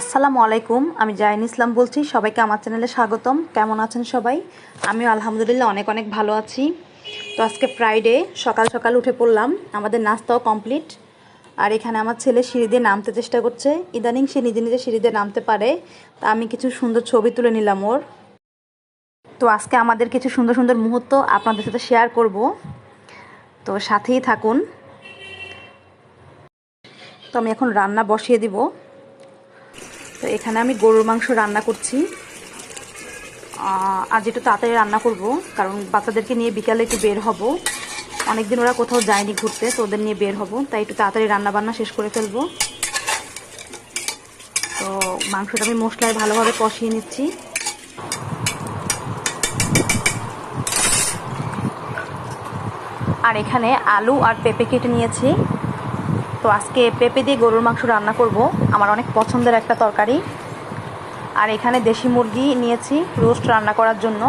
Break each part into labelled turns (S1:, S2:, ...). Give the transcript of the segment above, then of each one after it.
S1: আসসালামু আলাইকুম, আমি জাইন ইসলাম বলছি, সবাইকে আমার চ্যানেলে স্বাগতম। কেমন আছেন সবাই? আমিও আলহামদুলিল্লাহ অনেক অনেক ভালো আছি। তো আজকে ফ্রাইডে সকাল সকাল উঠে পড়লাম। আমাদের নাস্তাও কমপ্লিট আর এখানে আমার ছেলে সিঁড়ি দিয়ে নামতে চেষ্টা করছে। ইদানিং সে নিজে নিজে সিঁড়ি দিয়ে নামতে পারে। তা আমি কিছু সুন্দর ছবি তুলে নিলাম ওর। তো আজকে আমাদের কিছু সুন্দর সুন্দর মুহূর্ত আপনাদের সাথে শেয়ার করব। তো সাথেই থাকুন। তো আমি এখন রান্না বসিয়ে দিব। এখানে আমি গরুর মাংস রান্না করছি। আজ একটু তাড়াতাড়ি রান্না করব, কারণ বাচ্চাদেরকে নিয়ে বিকালে একটু বের হব। অনেকদিন ওরা কোথাও যায়নি ঘুরতে, তো ওদের নিয়ে বের হব। তাই একটু তাড়াতাড়ি রান্না বান্না শেষ করে ফেলব। তো মাংসটা আমি মশলায় ভালোভাবে কষিয়ে নিচ্ছি। আর এখানে আলু আর পেঁপে কেটে নিয়েছি। তো আজকে পেঁপে দিয়ে গরুর মাংস রান্না করব। আমার অনেক পছন্দের একটা তরকারি। আর এখানে দেশি মুরগি নিয়েছি রোস্ট রান্না করার জন্য।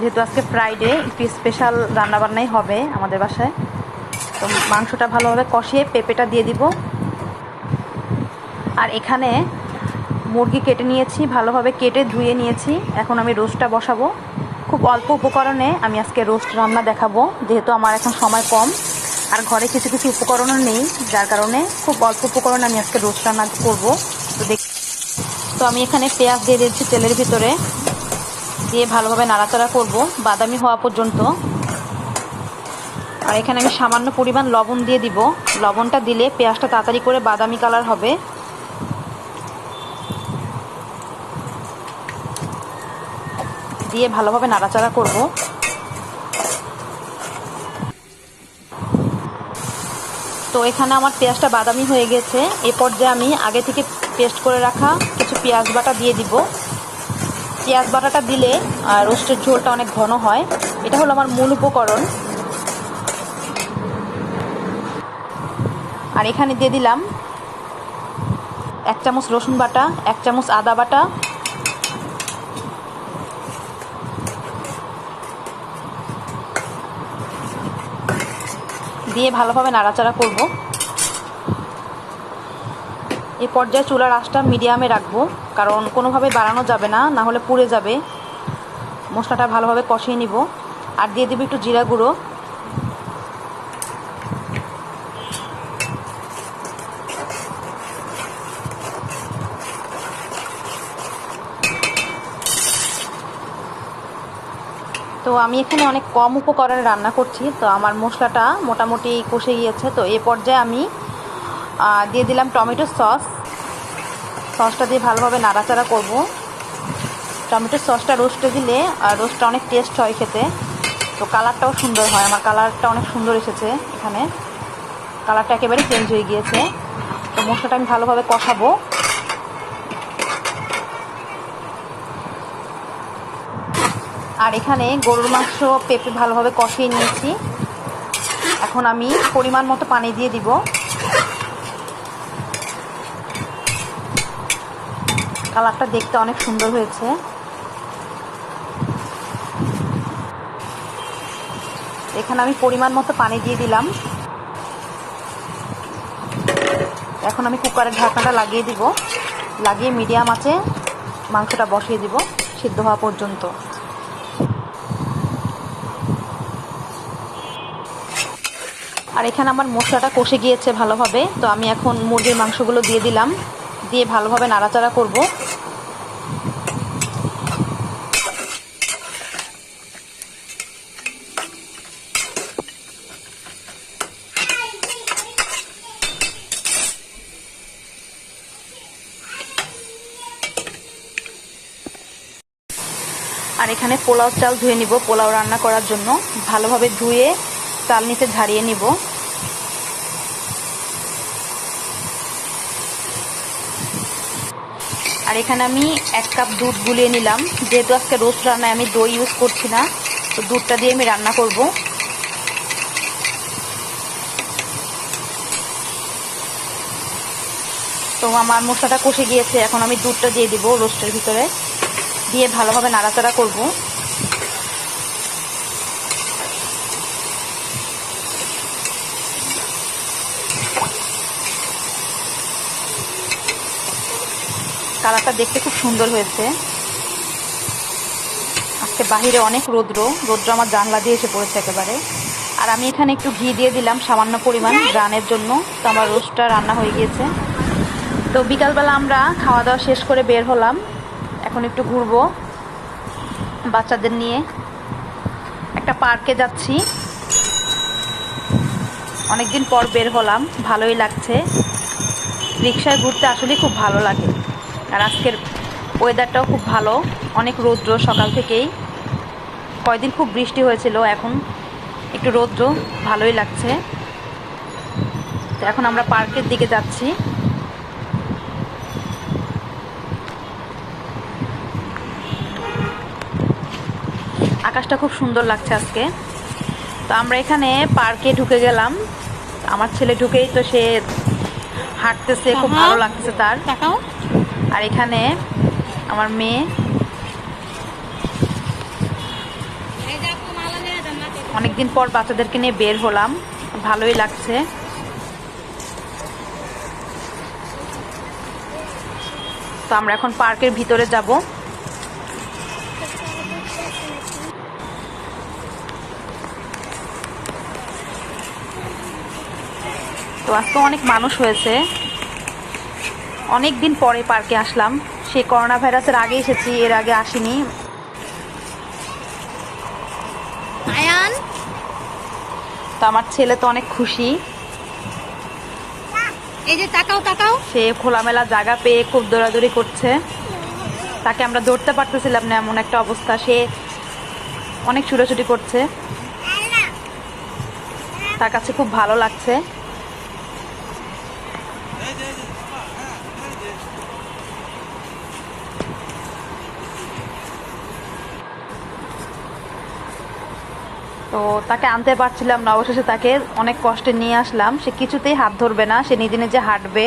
S1: যেহেতু আজকে ফ্রাইডে একটু স্পেশাল রান্নাবান্নাই হবে আমাদের বাসায়। তো মাংসটা ভালোভাবে কষিয়ে পেঁপেটা দিয়ে দিব। আর এখানে মুরগি কেটে নিয়েছি, ভালোভাবে কেটে ধুয়ে নিয়েছি। এখন আমি রোস্টটা বসাবো। খুব অল্প উপকরণে আমি আজকে রোস্ট রান্না দেখাবো, যেহেতু আমার এখন সময় কম। আর ঘরে কিছু কিছু উপকরণও নেই, যার কারণে খুব অল্প উপকরণ আমি আজকে রোস্ট রান্না করব। তো দেখ তো আমি এখানে পেঁয়াজ দিয়ে দিচ্ছি তেলের ভিতরে। দিয়ে ভালোভাবে নাড়াচাড়া করব, বাদামি হওয়া পর্যন্ত। আর এখানে আমি সামান্য পরিমাণ লবণ দিয়ে দিব। লবণটা দিলে পেঁয়াজটা তাড়াতাড়ি করে বাদামি কালার হবে। দিয়ে ভালোভাবে নাড়াচাড়া করব। তো এখানে আমার পেঁয়াজটা বাদামি হয়ে গেছে। এ পর্যায়ে আমি আগে থেকে পেস্ট করে রাখা কিছু পেঁয়াজ বাটা দিয়ে দিব। পেঁয়াজ বাটাটা দিলে রোস্টের ঝোলটা অনেক ঘন হয়। এটা হলো আমার মূল উপকরণ। আর এখানে দিয়ে দিলাম এক চামচ রসুন বাটা, এক চামচ আদা বাটা দিয়ে ভালোভাবে নাড়াচাড়া করব। এই পর্যায়ে চুলার আঁচটা মিডিয়ামে রাখব, কারণ কোনোভাবে বাড়ানো যাবে না না হলে পুড়ে যাবে। মশলাটা ভালোভাবে কষিয়ে নিব। আর দিয়ে দেবো একটু জিরা গুঁড়ো। তো আমি এখানে অনেক কম উপকরণে রান্না করছি। তো আমার মশলাটা মোটামুটি কষে গিয়েছে। তো এ পর্যায়ে আমি দিয়ে দিলাম টমেটো সস। সসটা দিয়ে ভালোভাবে নাড়াচাড়া করব। টমেটো সসটা রোস্টে দিলে রোস্টটা অনেক টেস্ট হয় খেতে। তো কালারটাও সুন্দর হয়। আমার কালারটা অনেক সুন্দর এসেছে এখানে। কালারটা একেবারে চেঞ্জ হয়ে গিয়েছে। তো মশলাটা আমি ভালোভাবে কষাবো। আর এখানে গরুর মাংস পেঁপে ভালোভাবে কষিয়ে নিয়েছি। এখন আমি পরিমাণ মতো পানি দিয়ে দিব। কালারটা দেখতে অনেক সুন্দর হয়েছে। এখানে আমি পরিমাণ মতো পানি দিয়ে দিলাম। এখন আমি কুকারের ঢাকনাটা লাগিয়ে দিব। লাগিয়ে মিডিয়াম আছে মাংসটা বসিয়ে দিব সিদ্ধ হওয়া পর্যন্ত। আর এখানে আমার মশলাটা কষে গিয়েছে ভালোভাবে। তো আমি এখন মুরগির মাংসগুলো দিয়ে দিলাম। দিয়ে ভালোভাবে নাড়াচাড়া করব। আর এখানে পোলাও চাল ধুয়ে নিব। পোলাও রান্না করার জন্য। ভালোভাবে ধুয়ে চাল নিচে ঝাড়িয়ে নিব। আর এখানে আমি এক কাপ দুধ গুলিয়ে নিলাম। যেহেতু আজকে রোস্ট রান্নায় আমি দই ইউজ করছি না, তো দুধটা দিয়ে আমি রান্না করব। তো আমার মশলাটা কষে গিয়েছে, এখন আমি দুধটা দিয়ে দিব রোস্টের ভিতরে। দিয়ে ভালোভাবে নাড়াচাড়া করব। কালারটা দেখতে খুব সুন্দর হয়েছে। আজকে বাহিরে অনেক রৌদ্র। রৌদ্র আমার জানলা দিয়ে এসে পড়েছে একেবারে। আর আমি এখানে একটু ঘি দিয়ে দিলাম সামান্য পরিমাণ রানের জন্য। তো আমার রোস্টটা রান্না হয়ে গিয়েছে। তো বিকালবেলা আমরা খাওয়া দাওয়া শেষ করে বের হলাম। এখন একটু ঘুরবো বাচ্চাদের নিয়ে। একটা পার্কে যাচ্ছি। অনেকদিন পর বের হলাম। ভালোই লাগছে। রিক্সায় ঘুরতে আসলে খুব ভালো লাগে। আর আজকের ওয়েদারটাও খুব ভালো। অনেক রৌদ্র সকাল থেকেই। কয়দিন খুব বৃষ্টি হয়েছিল এখন একটু রৌদ্র ভালোই লাগছে। তো এখন আমরা পার্কের দিকে যাচ্ছি। আকাশটা খুব সুন্দর লাগছে আজকে। তো আমরা এখানে পার্কে ঢুকে গেলাম। আমার ছেলে ঢুকেই তো সে হাঁটতেছে খুব ভালো লাগতেছে তার। আর এখানে আমার মেয়ে। অনেকদিন পর বাচ্চাদেরকে নিয়ে বের হলাম। ভালোই লাগছে। তো আমরা এখন পার্কের ভিতরে যাব। তো আজকে অনেক মানুষ হয়েছে। অনেক দিন পরে পার্কে আসলাম। সে করোনা ভাইরাসের আগে এসেছি এর আগে আসিনি।
S2: আয়ান?
S1: তো আমার ছেলে তো অনেক খুশি।
S2: এই যে তাকাও তাকাও।
S1: সে খোলামেলা জায়গা পেয়ে খুব দৌড়াদৌড়ি করছে। তাকে আমরা ধরতে পারতেছিলাম না এমন একটা অবস্থা। সে অনেক ছুটোছুটি করছে। তার কাছে খুব ভালো লাগছে। তো তাকে আনতে পারছিলাম না, অবশেষে তাকে অনেক কষ্টে নিয়ে আসলাম। সে কিছুতেই হাত ধরবে না, সে নিজে নিজে হাঁটবে।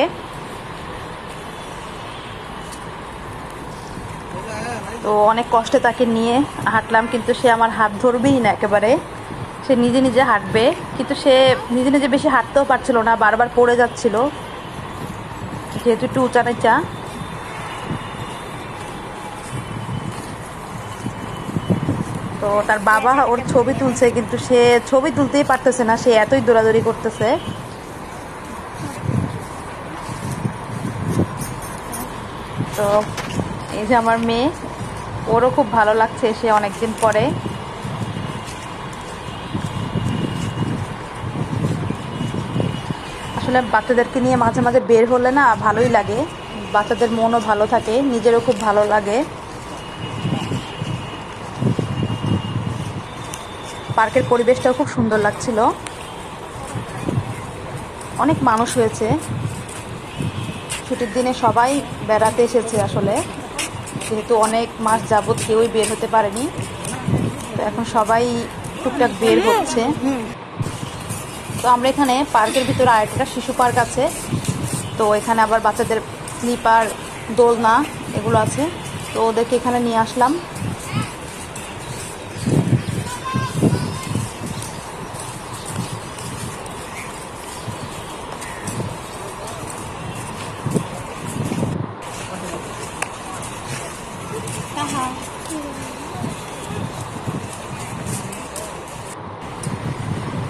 S1: তো অনেক কষ্টে তাকে নিয়ে হাঁটলাম, কিন্তু সে আমার হাত ধরবেই না একেবারে। সে নিজে নিজে হাঁটবে, কিন্তু সে নিজে নিজে বেশি হাঁটতেও পারছিল না, বারবার পড়ে যাচ্ছিল। যেহেতু একটু উঁচা নিচা তো তার বাবা ওর ছবি তুলছে, কিন্তু সে ছবি তুলতেই পারতেছে না, সে এতই দৌড়াদৌড়ি করতেছে। তো এই যে আমার মেয়ে, ওরও খুব ভালো লাগছে সে অনেকদিন পরে। আসলে বাচ্চাদেরকে নিয়ে মাঝে মাঝে বের হলে না ভালোই লাগে, বাচ্চাদের মনও ভালো থাকে, নিজেরও খুব ভালো লাগে। পার্কের পরিবেশটাও খুব সুন্দর লাগছিল। অনেক মানুষ হয়েছে। ছুটির দিনে সবাই বেড়াতে এসেছে আসলে। যেহেতু অনেক মাস যাবৎ কেউই বের হতে পারেনি। তো এখন সবাই টুকটাক বের হচ্ছে। তো আমরা এখানে পার্কের ভিতরে আরেকটা শিশু পার্ক আছে। তো এখানে আবার বাচ্চাদের স্লিপার, দোলনা এগুলো আছে। তো ওদেরকে এখানে নিয়ে আসলাম।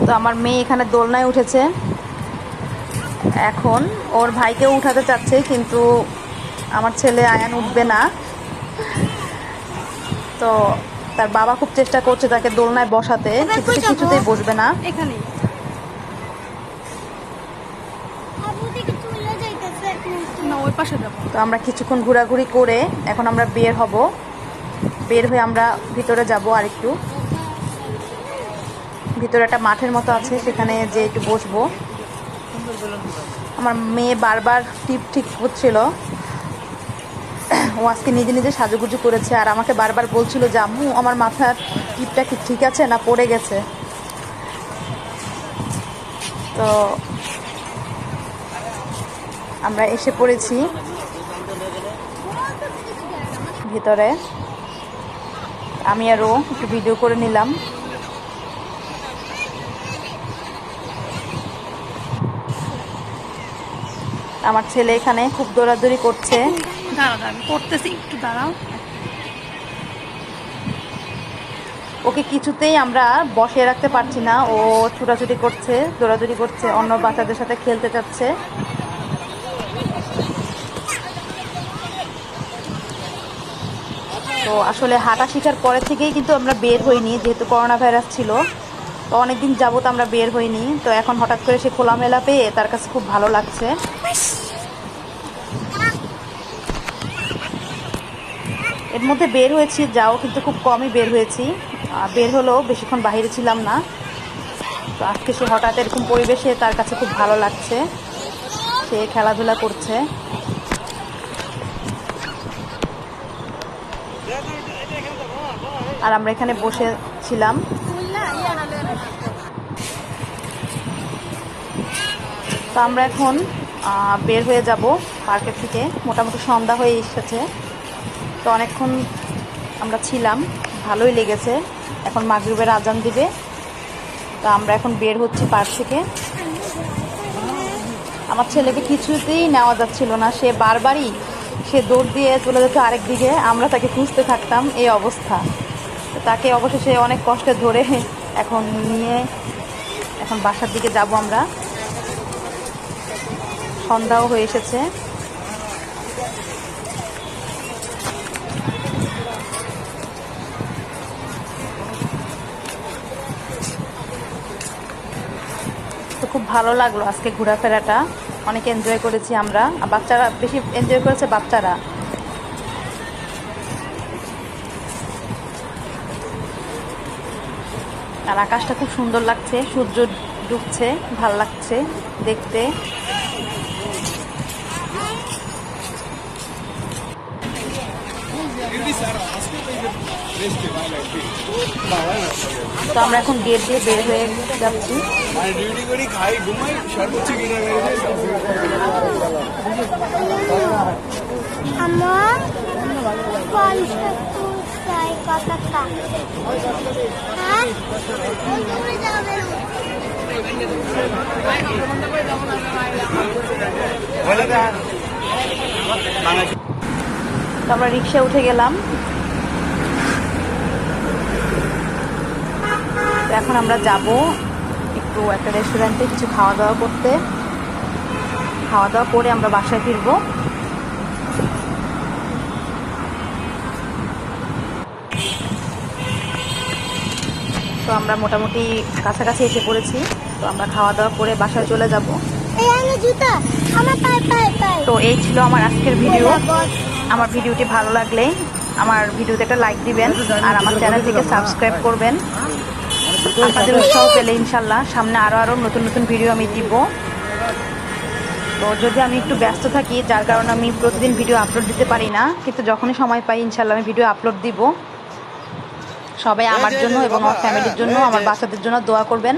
S1: তো আমার মেয়ে এখানে দোলনায় উঠেছে। এখন ওর ভাইকেও উঠাতে চাচ্ছে কিন্তু আমার ছেলে আয়ান উঠবে না। তো তার বাবা খুব চেষ্টা করছে তাকে দোলনায় বসাতে কিন্তু? কিছুতেই বসবে না।
S2: এখানে না ওই পাশে যাব।
S1: তো আমরা কিছুক্ষণ ঘোরাঘুরি করে এখন আমরা বের হব। বের হয়ে আমরা ভিতরে যাব আর একটু ভিতরে একটা মাঠের মতো আছে, সেখানে যে একটু বসবো। আমার মেয়ে বারবার টিপ ঠিক করছিল। ও আজকে নিজে নিজে সাজুগুজু করেছে আর আমাকে বারবার বলছিল যে, আম্মু, আমার মাথার টিপটা কি ঠিক আছে না পড়ে গেছে? তো আমরা এসে পড়েছি ভিতরে। আমি আরও একটু ভিডিও করে নিলাম। আমার ছেলে এখানে খুব দৌড়াদৌড়ি করছে।
S2: দাঁড়াও দাঁড়াও করতেছি একটু দাঁড়াও।
S1: ওকে কিছুতেই আমরা বসিয়ে রাখতে পারছি না ও ছুটাছুটি করছে দৌড়াদৌড়ি করছে অন্য বাচ্চাদের সাথে খেলতে চাচ্ছে তো আসলে হাঁটা শেখার পরে থেকেই কিন্তু আমরা বের হইনি যেহেতু করোনা ভাইরাস ছিল। তো অনেকদিন যাবত আমরা বের হইনি তো এখন হঠাৎ করে সে খোলামেলা পেয়ে তার কাছে খুব ভালো লাগছে। এর মধ্যে বের হয়েছি, যাও, কিন্তু খুব কমই বের হয়েছি। বের হলেও বেশিক্ষণ বাইরে ছিলাম না। তো আজকে সে হঠাৎ এরকম পরিবেশে তার কাছে খুব ভালো লাগছে। সে খেলাধুলা করছে। আর আমরা এখানে বসে ছিলাম। তো আমরা এখন বের হয়ে যাব পার্কের থেকে। মোটামুটি সন্ধ্যা হয়ে এসেছে। তো অনেকক্ষণ আমরা ছিলাম, ভালোই লেগেছে। এখন মাগরিবের আজান দিবে। তো আমরা এখন বের হচ্ছি পার্ক থেকে। আমার ছেলেকে কিছুতেই নেওয়া যাচ্ছিল না, সে বারবারই সে দৌড় দিয়ে চলে যেত আরেক দিকে। আমরা তাকে খুঁজতে থাকতাম এই অবস্থা। তো তাকে অবশেষে অনেক কষ্টে ধরে এখন নিয়ে এখন বাসার দিকে যাব আমরা। সন্ধ্যাও হয়ে এসেছে। খুব ভালো লাগল আজকে ঘোরাফেরাটা। অনেক এনজয় করেছি আমরা। বাচ্চারা, বেশি এনজয় করেছে বাচ্চারা। আর আকাশটা খুব সুন্দর লাগছে, সূর্য ডুবছে, ভালো লাগছে দেখতে। তো আমরা এখন গেট দিয়ে বের হয়ে যাচ্ছি।
S3: আমার হ্যাঁ?
S1: আমরা রিক্সা উঠে গেলাম। এখন আমরা যাব একটু একটা রেস্টুরেন্টে কিছু খাওয়া দাওয়া করতে। খাওয়া দাওয়া করে আমরা বাসায় ফিরবো। তো আমরা মোটামুটি কাছাকাছি এসে পড়েছি। তো আমরা খাওয়া দাওয়া করে বাসায় চলে যাব। তো এই ছিল আমার আজকের ভিডিও। আমার ভিডিওটি ভালো লাগলে আমার ভিডিওতে একটা লাইক দিবেন। আর আমার চ্যানেলটিকে সাবস্ক্রাইব করবেন। আপনাদের উৎসাহ পেলে ইনশাল্লাহ। সামনে আরও আরও নতুন নতুন ভিডিও আমি দিব। তো যদি আমি একটু ব্যস্ত থাকি, যার কারণে আমি প্রতিদিন ভিডিও আপলোড দিতে পারি না, কিন্তু যখনই সময় পাই, ইনশাল্লাহ আমি ভিডিও আপলোড দিব। সবাই আমার জন্য এবং আমার ফ্যামিলির জন্য, আমার বাচ্চাদের জন্য দোয়া করবেন।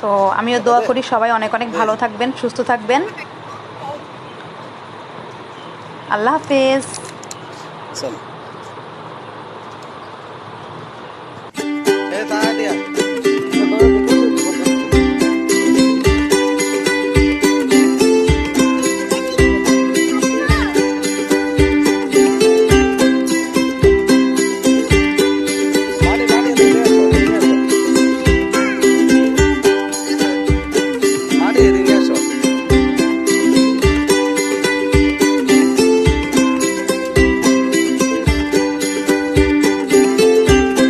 S1: তো আমিও দোয়া করি, সবাই অনেক অনেক ভালো থাকবেন, সুস্থ থাকবেন। আল্লাহ হাফেজ।